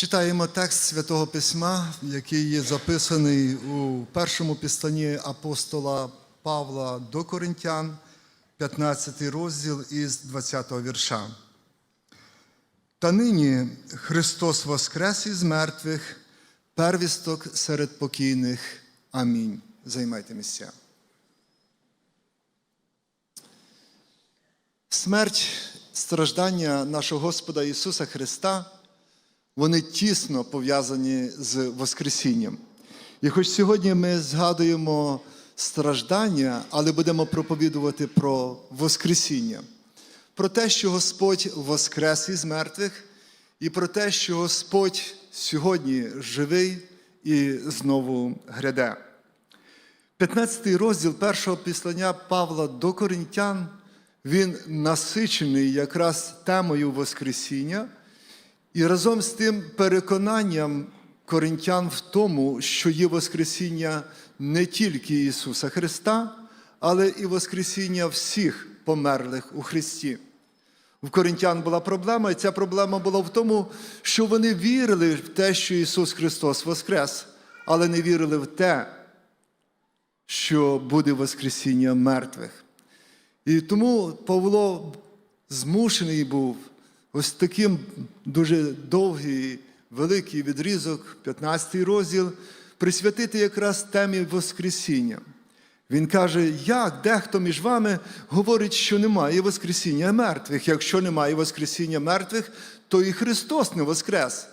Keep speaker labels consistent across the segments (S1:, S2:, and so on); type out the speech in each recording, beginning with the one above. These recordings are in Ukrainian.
S1: Читаємо текст Святого Письма, який є записаний у першому післанні апостола Павла до Коринтян, 15 розділ із 20 вірша. Та нині Христос воскрес із мертвих, первісток серед покійних. Амінь. Займайте місця. Смерть, страждання нашого Господа Ісуса Христа, вони тісно пов'язані з Воскресінням. І хоч сьогодні ми згадуємо страждання, але будемо проповідувати про Воскресіння, про те, що Господь воскрес із мертвих, і про те, що Господь сьогодні живий і знову гряде. 15 розділ першого післання Павла до Коринтян, він насичений якраз темою Воскресіння, і разом з тим переконанням коринтян в тому, що є Воскресіння не тільки Ісуса Христа, але і Воскресіння всіх померлих у Христі. В коринтян була проблема, і ця проблема була в тому, що вони вірили в те, що Ісус Христос Воскрес, але не вірили в те, що буде Воскресіння мертвих. І тому Павло змушений був ось таким дуже довгий, великий відрізок, 15 розділ, присвятити якраз темі Воскресіння. Він каже, як дехто між вами говорить, що немає Воскресіння мертвих. Якщо немає Воскресіння мертвих, то і Христос не воскрес.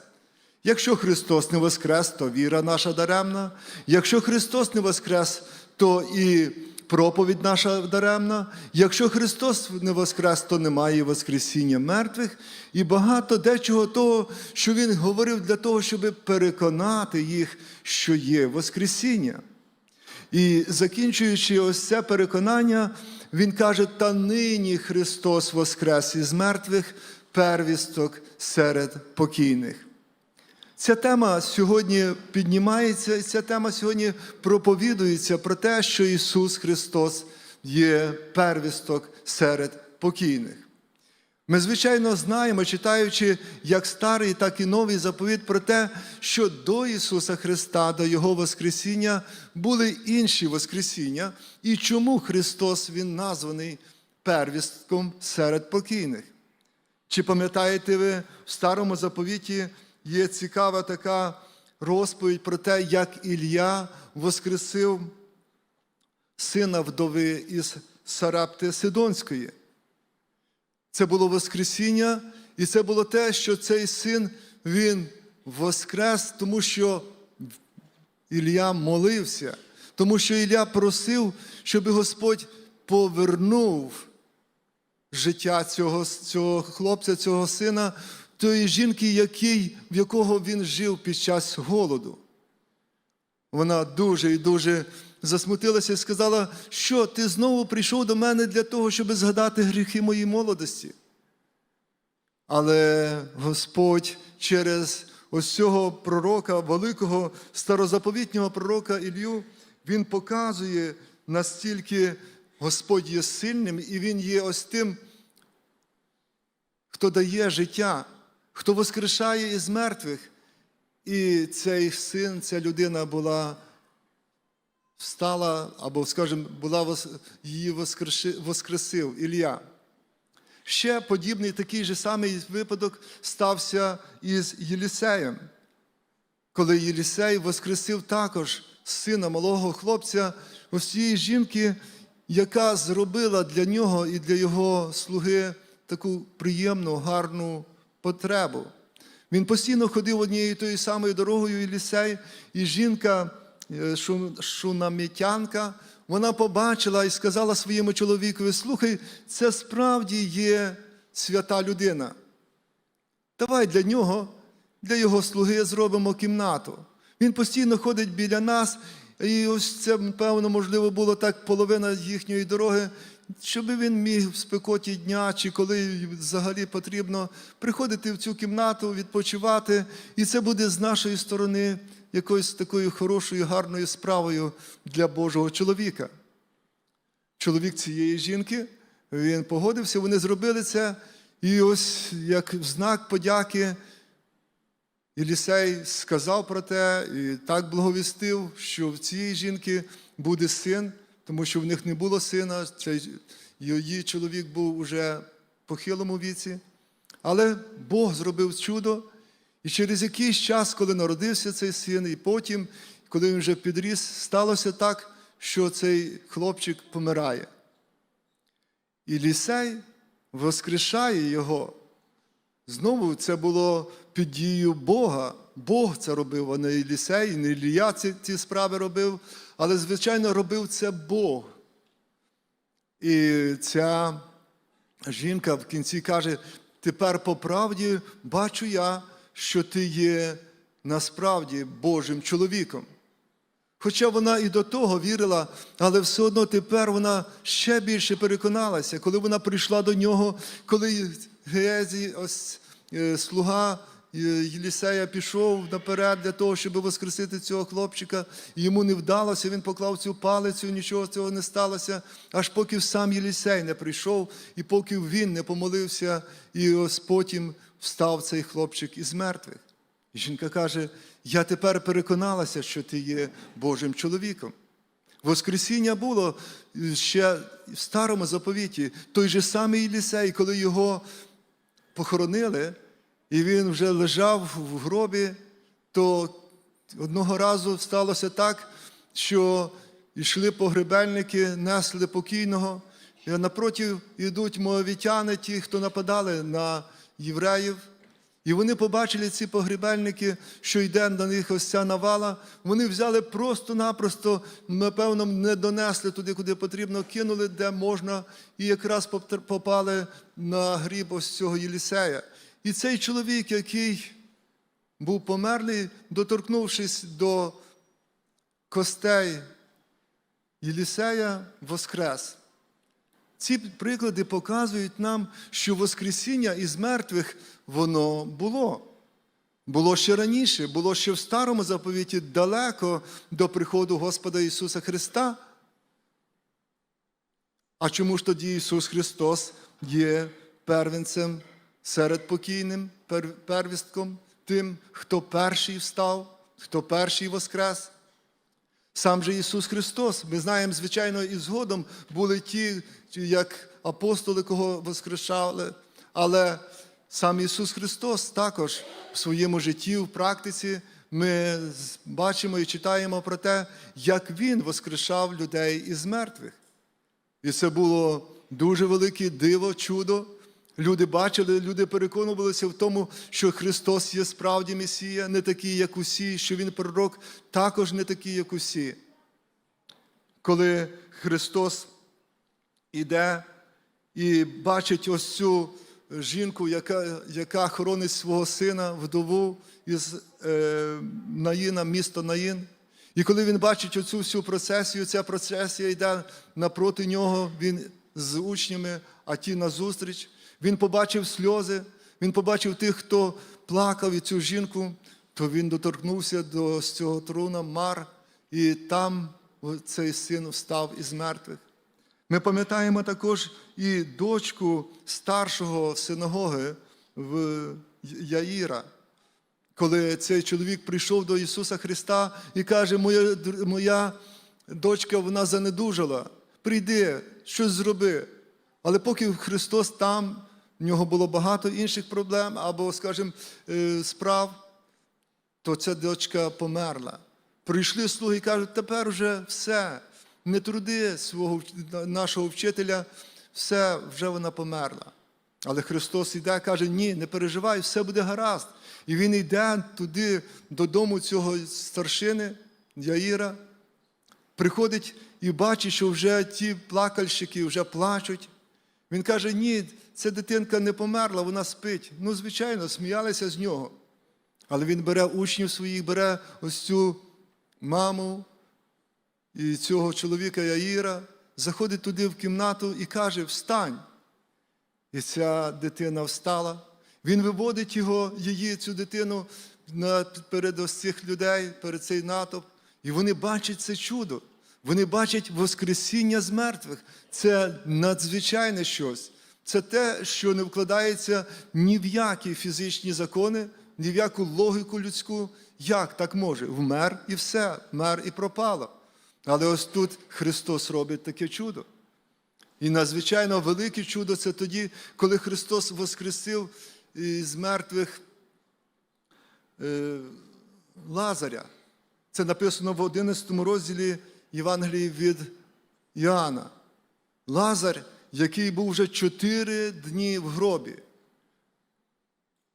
S1: Якщо Христос не воскрес, то віра наша даремна. Якщо Христос не воскрес, то і проповідь наша даремна. Якщо Христос не воскрес, то немає Воскресіння мертвих. І багато дечого того, що Він говорив для того, щоб переконати їх, що є Воскресіння. І закінчуючи ось це переконання, Він каже: та нині Христос воскрес із мертвих, первісток серед покійних. Ця тема сьогодні піднімається, і ця тема сьогодні проповідується про те, що Ісус Христос є первісток серед покійних. Ми, звичайно, знаємо, читаючи як старий, так і новий заповіт про те, що до Ісуса Христа, до Його Воскресіння були інші Воскресіння, і чому Христос Він названий первістком серед покійних. Чи пам'ятаєте ви в старому заповіті є цікава така розповідь про те, як Ілля воскресив сина вдови із Сарапти Сидонської. Це було Воскресіння, і це було те, що цей син він воскрес, тому що Ілля молився, тому що Ілля просив, щоб Господь повернув життя цього, цього хлопця, цього сина, тої жінки, який, в якого він жив під час голоду. Вона дуже і дуже засмутилася і сказала, що ти знову прийшов до мене для того, щоб згадати гріхи моєї молодості. Але Господь через ось цього пророка, великого старозаповітнього пророка Ілью, він показує, настільки Господь є сильним, і Він є ось тим, хто дає життя, хто воскрешає із мертвих. І цей син, ця людина була встала, або, скажімо, була, її воскресив Ілля. Ще подібний такий же самий випадок стався із Єлісеєм, коли Єлісей воскресив також сина малого хлопця, ось цієї жінки, яка зробила для нього і для його слуги таку приємну, гарну потребу. Він постійно ходив однією тою самою дорогою Єлісей, і жінка, е, шунамітянка, вона побачила і сказала своєму чоловікові: слухай, це справді є свята людина. Давай для нього, для його слуги зробимо кімнату. Він постійно ходить біля нас, і ось це, певно, можливо, було так половина їхньої дороги, щоб він міг в спекоті дня чи коли взагалі потрібно приходити в цю кімнату, відпочивати, і це буде з нашої сторони якоюсь такою хорошою, гарною справою для Божого чоловіка. Чоловік цієї жінки, він погодився, вони зробили це, і ось як знак подяки Єлісей сказав про те і так благовістив, що в цієї жінки буде син, тому що в них не було сина, цей її чоловік був уже похилому віці. Але Бог зробив чудо, і через якийсь час, коли народився цей син, і потім, коли він вже підріс, сталося так, що цей хлопчик помирає. І лісей воскрешає його. Знову це було під дією Бога. Бог це робив, а не Єлісей, не Ілія ці, ці справи робив, але, звичайно, робив це Бог. І ця жінка в кінці каже: тепер по правді бачу я, що ти є насправді Божим чоловіком. Хоча вона і до того вірила, але все одно тепер вона ще більше переконалася, коли вона прийшла до нього, коли Гезі, ось е, слуга е, Єлісея пішов наперед для того, щоб воскресити цього хлопчика, йому не вдалося, він поклав цю палицю, нічого цього не сталося, аж поки сам Єлісей не прийшов, і поки він не помолився, і ось потім встав цей хлопчик із мертвих. І жінка каже: Я тепер переконалася, що ти є Божим чоловіком. Воскресіння було ще в старому заповіті. Той же самий Єлісей, коли його похоронили, і він вже лежав в гробі, то одного разу сталося так, що йшли погребельники, несли покійного, і напроти йдуть моавітяни, ті, хто нападали на євреїв. І вони побачили ці погребельники, що йде на них ось ця навала. Вони взяли просто-напросто, напевно, не донесли туди, куди потрібно, кинули, де можна, і якраз попали на гріб ось цього Єлісея. І цей чоловік, який був померлий, доторкнувшись до костей Єлісея, воскрес. Ці приклади показують нам, що Воскресіння із мертвих воно було. Було ще раніше, було ще в старому заповіті далеко до приходу Господа Ісуса Христа. А чому ж тоді Ісус Христос є первенцем серед покійним, первістком, тим, хто перший встав, хто перший воскрес? Сам же Ісус Христос, ми знаємо, звичайно, і згодом були ті, як апостоли, кого воскрешали, але сам Ісус Христос також в своєму житті, в практиці, ми бачимо і читаємо про те, як Він воскрешав людей із мертвих. І це було дуже велике диво, чудо. Люди бачили, люди переконувалися в тому, що Христос є справді Месія, не такий, як усі, що Він пророк, також не такий, як усі. Коли Христос іде і бачить ось цю жінку, яка, яка хоронить свого сина, вдову із е, Наїна, місто Наїн. І коли він бачить оцю всю процесію, ця процесія йде напроти нього, він з учнями, а ті назустріч. Він побачив сльози, він побачив тих, хто плакав і цю жінку, то він доторкнувся до цього труна Мар, і там цей син встав із мертвих. Ми пам'ятаємо також і дочку старшого синагоги в Яїра, коли цей чоловік прийшов до Ісуса Христа і каже: Моя, моя дочка вона занедужала, прийди, щось зроби. Але поки Христос там, в нього було багато інших проблем або, скажімо, е, справ, то ця дочка померла. Прийшли слуги і кажуть, тепер вже все, не труди свого нашого вчителя, все, вже вона померла. Але Христос йде, каже, ні, не переживай, все буде гаразд. І Він йде туди, додому цього старшини, Яїра, приходить і бачить, що вже ті плакальщики вже плачуть. Він каже: ні, ця дитинка не померла, вона спить. Ну, звичайно, сміялися з нього. Але він бере учнів своїх, бере ось цю маму і цього чоловіка Яїра, заходить туди в кімнату і каже: Встань. І ця дитина встала. Він виводить його, її, цю дитину перед ось цих людей, перед цей натовп. І вони бачать це чудо. Вони бачать Воскресіння з мертвих. Це надзвичайне щось. Це те, що не вкладається ні в які фізичні закони, ні в яку логіку людську. Як так може? Вмер і все, вмер і пропало. Але ось тут Христос робить таке чудо. І надзвичайно велике чудо це тоді, коли Христос воскресив із мертвих е, Лазаря. Це написано в 11 розділі Євангелії від Іоанна. Лазар, який був вже чотири дні в гробі.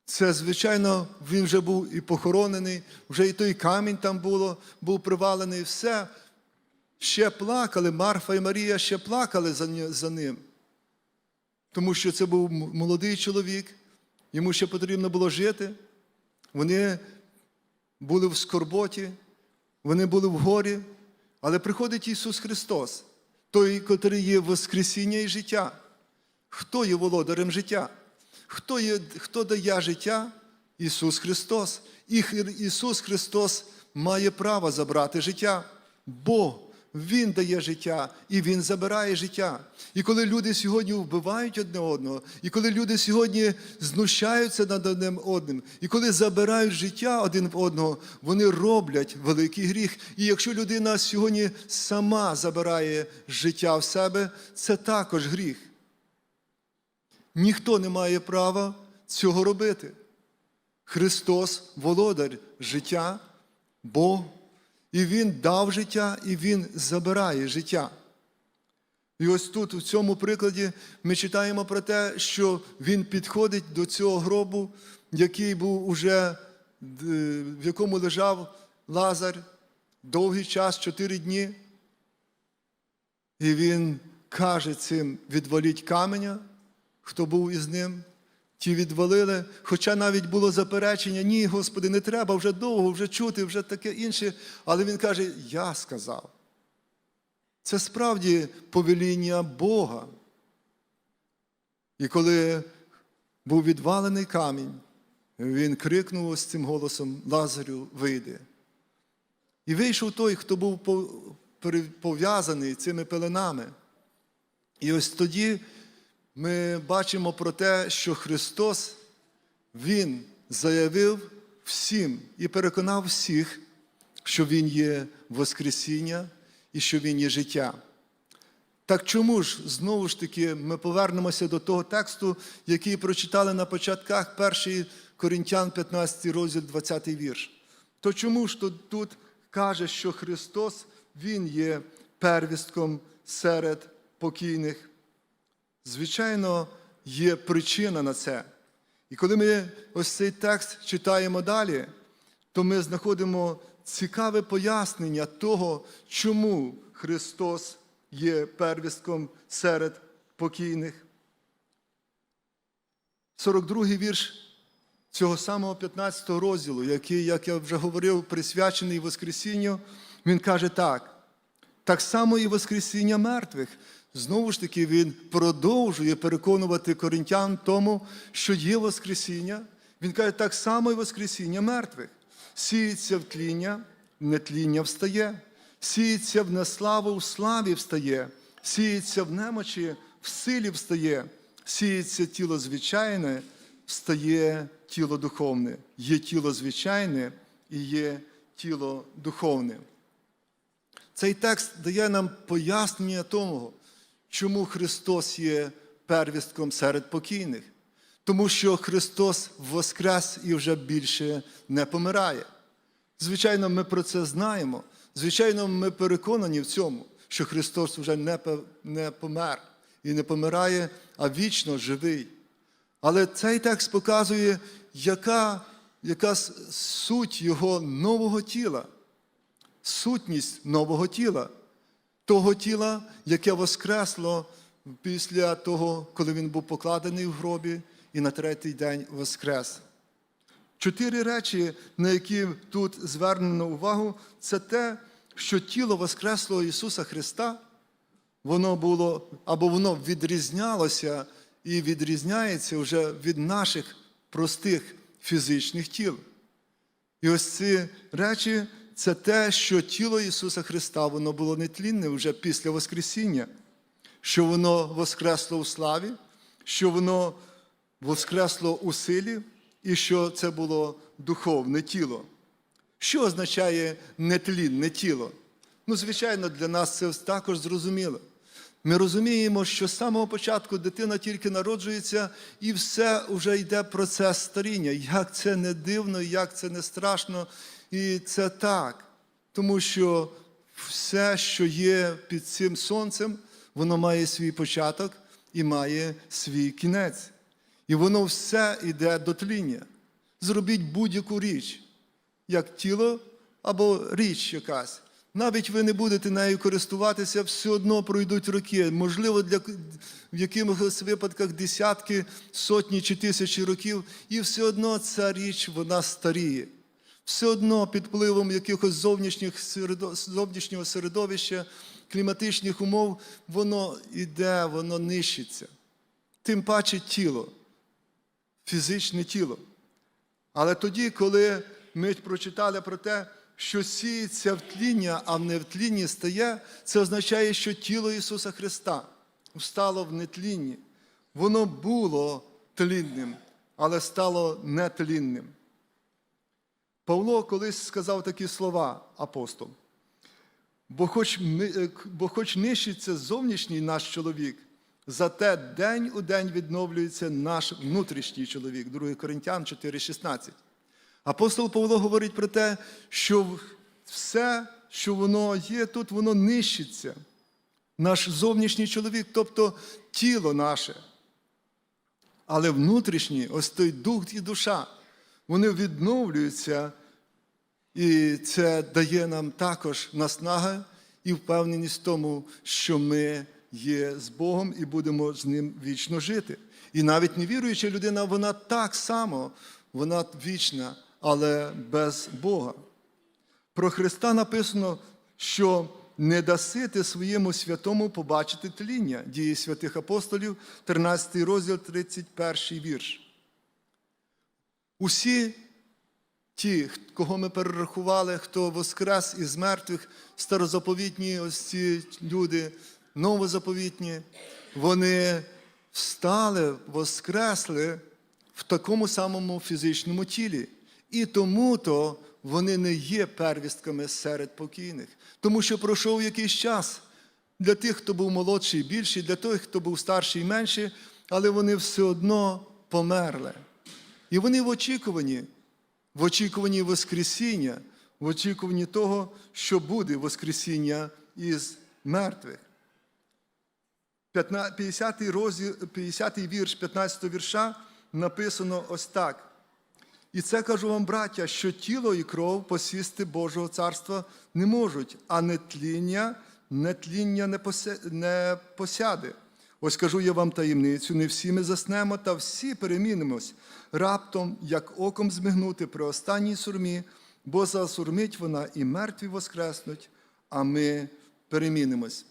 S1: Це, звичайно, він вже був і похоронений, вже і той камінь там було, був привалений, все. Ще плакали, Марфа і Марія ще плакали за ним. Тому що це був молодий чоловік, йому ще потрібно було жити. Вони були в скорботі, вони були в горі, але приходить Ісус Христос, той, котрий є Воскресіння і життя. Хто є володарем життя? Хто, є, хто дає життя? Ісус Христос. І Ісус Христос має право забрати життя, бо Він дає життя і Він забирає життя. І коли люди сьогодні вбивають одне одного, і коли люди сьогодні знущаються над одним одним, і коли забирають життя один в одного, вони роблять великий гріх. І якщо людина сьогодні сама забирає життя в себе, це також гріх. Ніхто не має права цього робити. Христос володар життя, Бог, і Він дав життя, і Він забирає життя. І ось тут, в цьому прикладі, ми читаємо про те, що Він підходить до цього гробу, який був уже, в якому лежав Лазар довгий час, чотири дні. І він каже цим: відваліть каменя, хто був із ним. Ті відвалили, хоча навіть було заперечення, ні, Господи, не треба вже довго, вже чути, вже таке інше. Але він каже: Я сказав. Це справді повеління Бога. І коли був відвалений камінь, він крикнув ось цим голосом Лазарю, вийди. І вийшов той, хто був пов'язаний цими пеленами. І ось тоді ми бачимо про те, що Христос, Він заявив всім і переконав всіх, що Він є Воскресіння і що Він є життя. Так чому ж знову ж таки ми повернемося до того тексту, який прочитали на початках 1 Коринтян, 15 розділ, 20 вірш? То чому ж тут каже, що Христос Він є первістком серед покійних? Звичайно, є причина на це. І коли ми ось цей текст читаємо далі, то ми знаходимо цікаве пояснення того, чому Христос є первістком серед покійних. 42-й вірш цього самого 15 розділу, який, як я вже говорив, присвячений Воскресінню, він каже так. Так само і Воскресіння мертвих. Знову ж таки, він продовжує переконувати коринтян тому, що є Воскресіння. Він каже, так само і Воскресіння мертвих. Сіється в тління, нетління встає, сіється в неславу, в славі встає, сіється в немочі, в силі встає, сіється тіло звичайне, встає тіло духовне. Є тіло звичайне і є тіло духовне. Цей текст дає нам пояснення того, чому Христос є первістком серед покійних. Тому що Христос воскрес і вже більше не помирає. Звичайно, ми про це знаємо. Звичайно, ми переконані в цьому, що Христос вже не не помер і не помирає, а вічно живий. Але цей текст показує, яка, яка суть Його нового тіла сутність нового тіла, того тіла, яке воскресло після того, коли він був покладений в гробі і на третій день воскрес. Чотири речі, на які тут звернено увагу, це те, що тіло Воскреслого Ісуса Христа, воно було або воно відрізнялося і відрізняється вже від наших простих фізичних тіл. І ось ці речі це те, що тіло Ісуса Христа воно було нетлінне вже після Воскресіння, що воно воскресло у славі, що воно воскресло у силі, і що це було духовне тіло. Що означає нетлінне тіло? Ну, звичайно, для нас це також зрозуміло. Ми розуміємо, що з самого початку дитина тільки народжується, і все вже йде процес старіння. Як це не дивно, як це не страшно, і це так. Тому що все, що є під цим сонцем, воно має свій початок і має свій кінець. І воно все йде до тління. Зробіть будь-яку річ, як тіло або річ якась. Навіть ви не будете нею користуватися, все одно пройдуть роки. Можливо, для, в якихось випадках десятки, сотні чи тисячі років, і все одно ця річ вона старіє. Все одно під впливом якихось зовнішніх зовнішнього середовища, кліматичних умов, воно йде, воно нищиться. Тим паче тіло, фізичне тіло. Але тоді, коли ми прочитали про те, що сіється в тління, а в тлінні стає, це означає, що тіло Ісуса Христа встало в нетлінні. Воно було тлінним, але стало нетлінним. Павло колись сказав такі слова апостол. Бо хоч, е, бо хоч нищиться зовнішній наш чоловік, зате день у день відновлюється наш внутрішній чоловік, 2 Коринтян 4,16. Апостол Павло говорить про те, що все, що воно є тут, воно нищиться. Наш зовнішній чоловік, тобто тіло наше. Але внутрішній, ось той дух і душа, вони відновлюються і це дає нам також наснаги і впевненість в тому, що ми є з Богом і будемо з ним вічно жити. І навіть невіруюча людина, вона так само, вона вічна, але без Бога. Про Христа написано, що не дасите своєму святому побачити тління дії святих апостолів, 13 розділ, 31 вірш. Усі ті, кого ми перерахували, хто воскрес із мертвих, старозаповітні ось ці люди, новозаповітні, вони встали, воскресли в такому самому фізичному тілі. І тому-то вони не є первістками серед покійних, тому що пройшов якийсь час для тих, хто був молодший більший, для тих, хто був старший і менший, але вони все одно померли. І вони в очікуванні, в очікуванні Воскресіння, в очікуванні того, що буде Воскресіння із мертвих. 50 розділ, 50 вірш 15 вірша написано ось так. І це кажу вам, браття, що тіло і кров посісти Божого царства не можуть, а нетління, нетління не посяде. Ось кажу я вам таємницю, не всі ми заснемо, та всі перемінимось раптом, як оком змигнути при останній сурмі, бо засурмить вона і мертві воскреснуть, а ми перемінимось.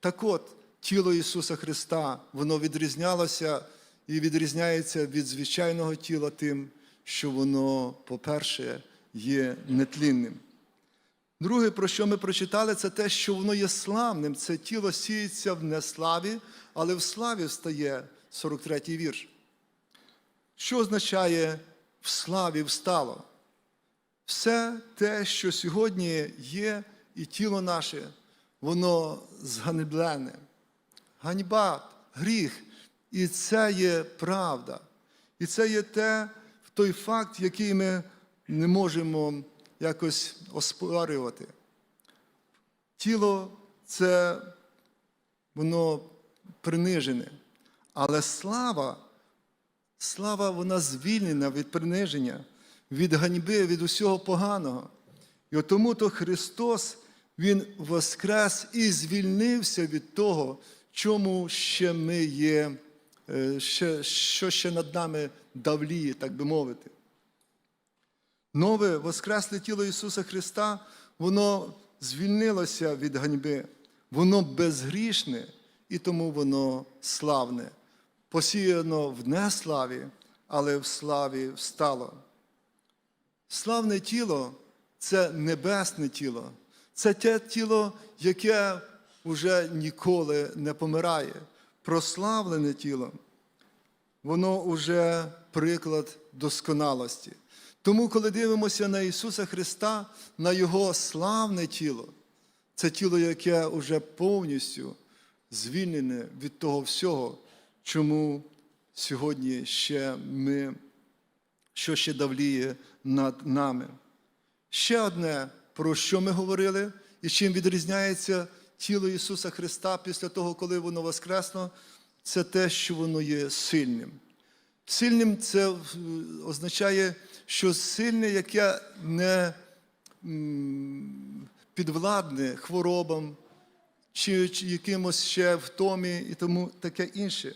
S1: Так от, тіло Ісуса Христа, воно відрізнялося і відрізняється від звичайного тіла тим, що воно, по-перше, є нетлінним. Друге, про що ми прочитали, це те, що воно є славним. Це тіло сіється в неславі, але в славі встає 43-й вірш. Що означає в славі встало? Все те, що сьогодні є, і тіло наше, воно зганеблене. Ганьба, гріх. І це є правда. І це є те, той факт, який ми не можемо якось оспорювати. Тіло це воно принижене, але слава, слава вона звільнена від приниження, від ганьби, від усього поганого. І тому то Христос, Він воскрес і звільнився від того, чому ще ми є, е, що ще над нами давліє, так би мовити. Нове воскресле тіло Ісуса Христа, воно звільнилося від ганьби, воно безгрішне і тому воно славне, посіяно в неславі, але в славі встало. Славне тіло це небесне тіло, це те тіло, яке вже ніколи не помирає, прославлене тіло. Воно вже приклад досконалості. Тому, коли дивимося на Ісуса Христа, на Його славне тіло, це тіло, яке вже повністю звільнене від того всього, чому сьогодні ще ми, що ще давліє над нами. Ще одне, про що ми говорили, і чим відрізняється тіло Ісуса Христа після того, коли воно воскресло, це те, що воно є сильним. Сильним це е, означає, що сильне, яке не підвладне хворобам чи, якимось ще втомі і тому таке інше.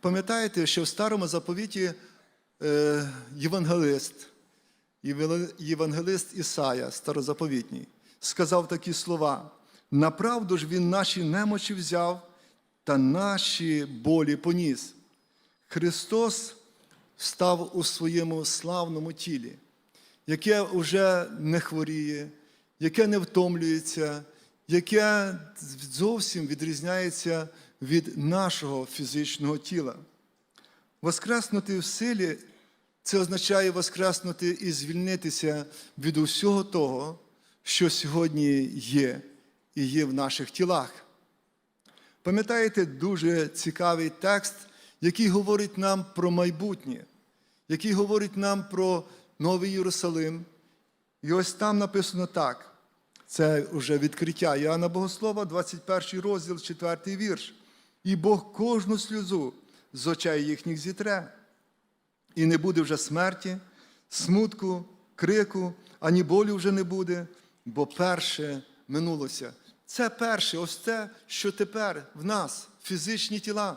S1: Пам'ятаєте, що в старому заповіті е, євангелист, євангелист Ісая, старозаповітній, сказав такі слова: направду ж він наші немочі взяв та наші болі поніс. Христос став у своєму славному тілі, яке вже не хворіє, яке не втомлюється, яке зовсім відрізняється від нашого фізичного тіла. Воскреснути в силі це означає воскреснути і звільнитися від усього того, що сьогодні є і є в наших тілах. Пам'ятаєте дуже цікавий текст, який говорить нам про майбутнє, який говорить нам про Новий Єрусалим. І ось там написано так: це вже відкриття Іоанна Богослова, 21 розділ, 4 вірш. І Бог кожну сльозу з очей їхніх зітре. І не буде вже смерті, смутку, крику, ані болі вже не буде, бо перше минулося. Це перше, ось те, що тепер в нас, фізичні тіла.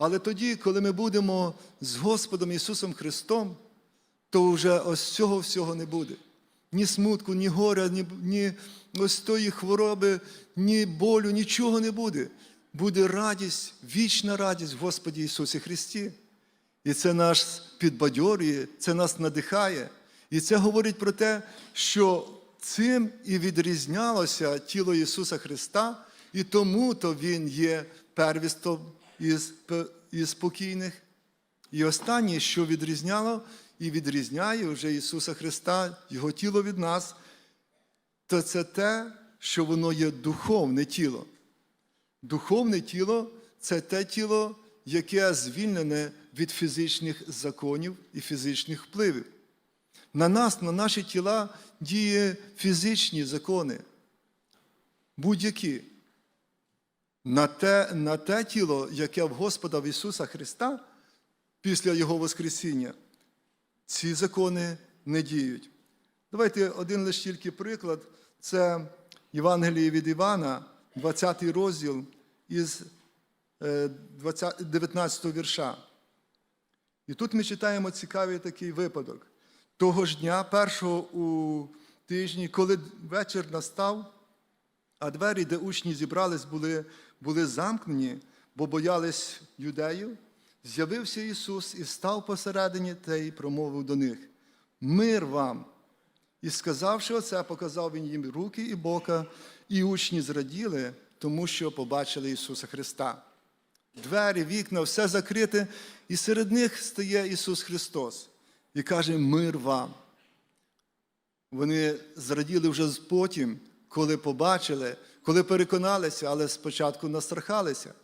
S1: Але тоді, коли ми будемо з Господом Ісусом Христом, то вже ось цього всього не буде. Ні смутку, ні горя, ні, ні ось тої хвороби, ні болю, нічого не буде. Буде радість, вічна радість в Господі Ісусі Христі. І це нас підбадьорює, це нас надихає. І це говорить про те, що цим і відрізнялося тіло Ісуса Христа, і тому то Він є первістом із, із спокійних. І останнє, що відрізняло і відрізняє вже Ісуса Христа, Його тіло від нас, то це те, що воно є духовне тіло. Духовне тіло це те тіло, яке звільнене від фізичних законів і фізичних впливів. На нас, на наші тіла діє фізичні закони, будь-які. На те, на те тіло, яке в Господа в Ісуса Христа після Його Воскресіння, ці закони не діють. Давайте один лише тільки приклад. Це Євангеліє від Івана, 20 розділ із е, 20 19 вірша. І тут ми читаємо цікавий такий випадок. Того ж дня, першого у тижні, коли вечір настав, а двері, де учні зібрались, були, були замкнені, бо боялись юдеїв, з'явився Ісус і став посередині та й промовив до них: Мир вам! І сказавши оце, показав він їм руки і бока, і учні зраділи, тому що побачили Ісуса Христа. Двері, вікна, все закрите, і серед них стає Ісус Христос і каже: Мир вам. Вони зраділи вже потім, коли побачили, коли переконалися, але спочатку настрахалися.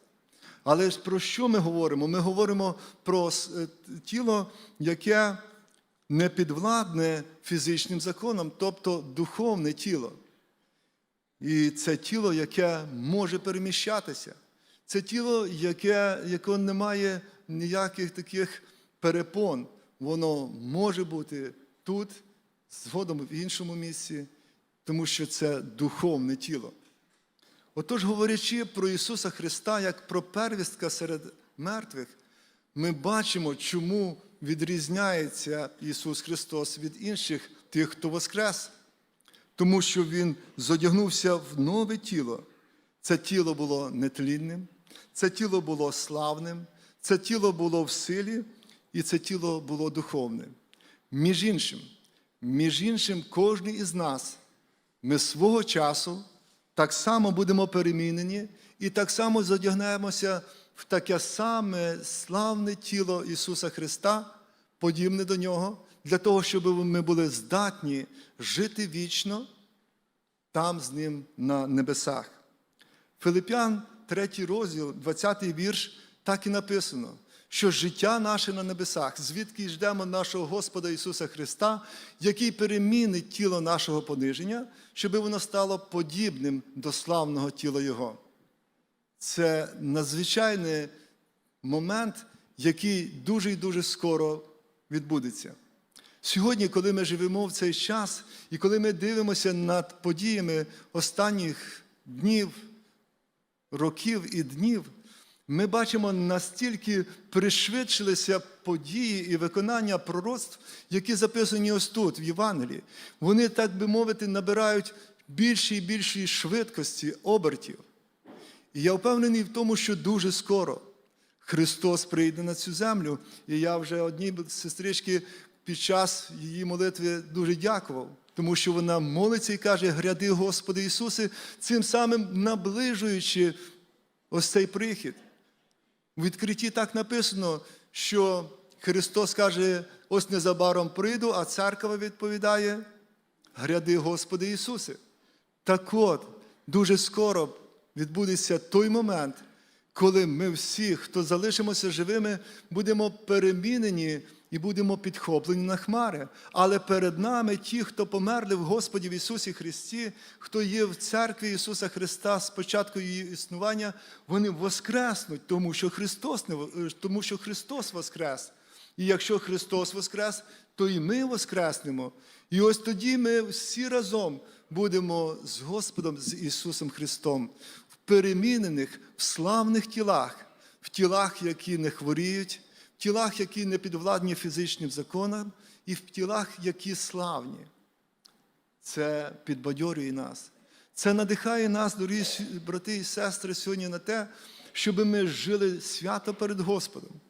S1: Але ж про що ми говоримо? Ми говоримо про е, тіло, яке не підвладне фізичним законам, тобто духовне тіло. І це тіло, яке може переміщатися. Це тіло, яке, яке не має ніяких таких перепон. Воно може бути тут, згодом в іншому місці, тому що це духовне тіло. Отож, говорячи про Ісуса Христа як про первістка серед мертвих, ми бачимо, чому відрізняється Ісус Христос від інших тих, хто воскрес. Тому що Він зодягнувся в нове тіло. Це тіло було нетлінним, це тіло було славним, це тіло було в силі, і це тіло було духовним. Між іншим, між іншим, кожен із нас, ми свого часу так само будемо перемінені і так само задягнемося в таке саме славне тіло Ісуса Христа, подібне до Нього, для того, щоб ми були здатні жити вічно там з Ним на небесах. Филип'ян, 3 розділ, 20 вірш, так і написано, що життя наше на небесах, звідки й ждемо нашого Господа Ісуса Христа, який перемінить тіло нашого пониження, щоб воно стало подібним до славного тіла Його. Це надзвичайний момент, який дуже і дуже скоро відбудеться. Сьогодні, коли ми живемо в цей час, і коли ми дивимося над подіями останніх днів, років і днів, ми бачимо настільки пришвидшилися події і виконання пророцтв, які записані ось тут, в Євангелії. Вони, так би мовити, набирають більші і більші швидкості обертів. І я впевнений в тому, що дуже скоро Христос прийде на цю землю. І я вже одній сестричці під час її молитви дуже дякував, тому що вона молиться і каже: Гряди, Господи Ісусе, цим самим наближуючи ось цей прихід. У відкритті так написано, що Христос каже: ось незабаром прийду, а церква відповідає: Гряди, Господи Ісусе. Так от, дуже скоро відбудеться той момент, коли ми всі, хто залишимося живими, будемо перемінені і будемо підхоплені на хмари. Але перед нами ті, хто померли в Господі в Ісусі Христі, хто є в церкві Ісуса Христа з початку її існування, вони воскреснуть, тому що Христос, не в- тому що Христос воскрес. І якщо Христос воскрес, то і ми воскреснемо. І ось тоді ми всі разом будемо з Господом, з Ісусом Христом, в перемінених, в славних тілах, в тілах, які не хворіють, тілах, які не підвладні фізичним законам, і в тілах, які славні. Це підбадьорює нас. Це надихає нас, дорогі брати і сестри, сьогодні на те, щоб ми жили свято перед Господом,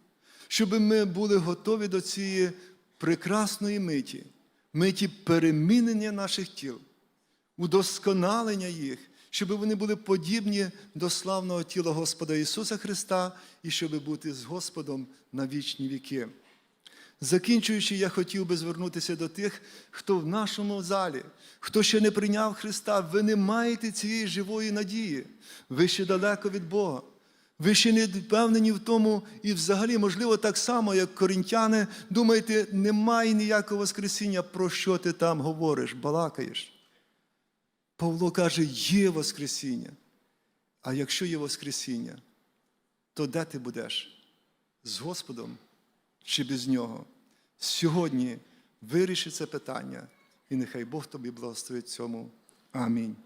S1: щоб ми були готові до цієї прекрасної миті, миті перемінення наших тіл, удосконалення їх, щоб вони були подібні до славного тіла Господа Ісуса Христа і щоб бути з Господом на вічні віки. Закінчуючи, я хотів би звернутися до тих, хто в нашому залі, хто ще не прийняв Христа, ви не маєте цієї живої надії. Ви ще далеко від Бога. Ви ще не впевнені в тому, і взагалі, можливо, так само, як коринтяни, думаєте, немає ніякого Воскресіння, про що ти там говориш, балакаєш. Павло каже, є Воскресіння. А якщо є Воскресіння, то де ти будеш? З Господом чи без нього? Сьогодні виріши це питання, і нехай Бог тобі благословить цьому. Амінь.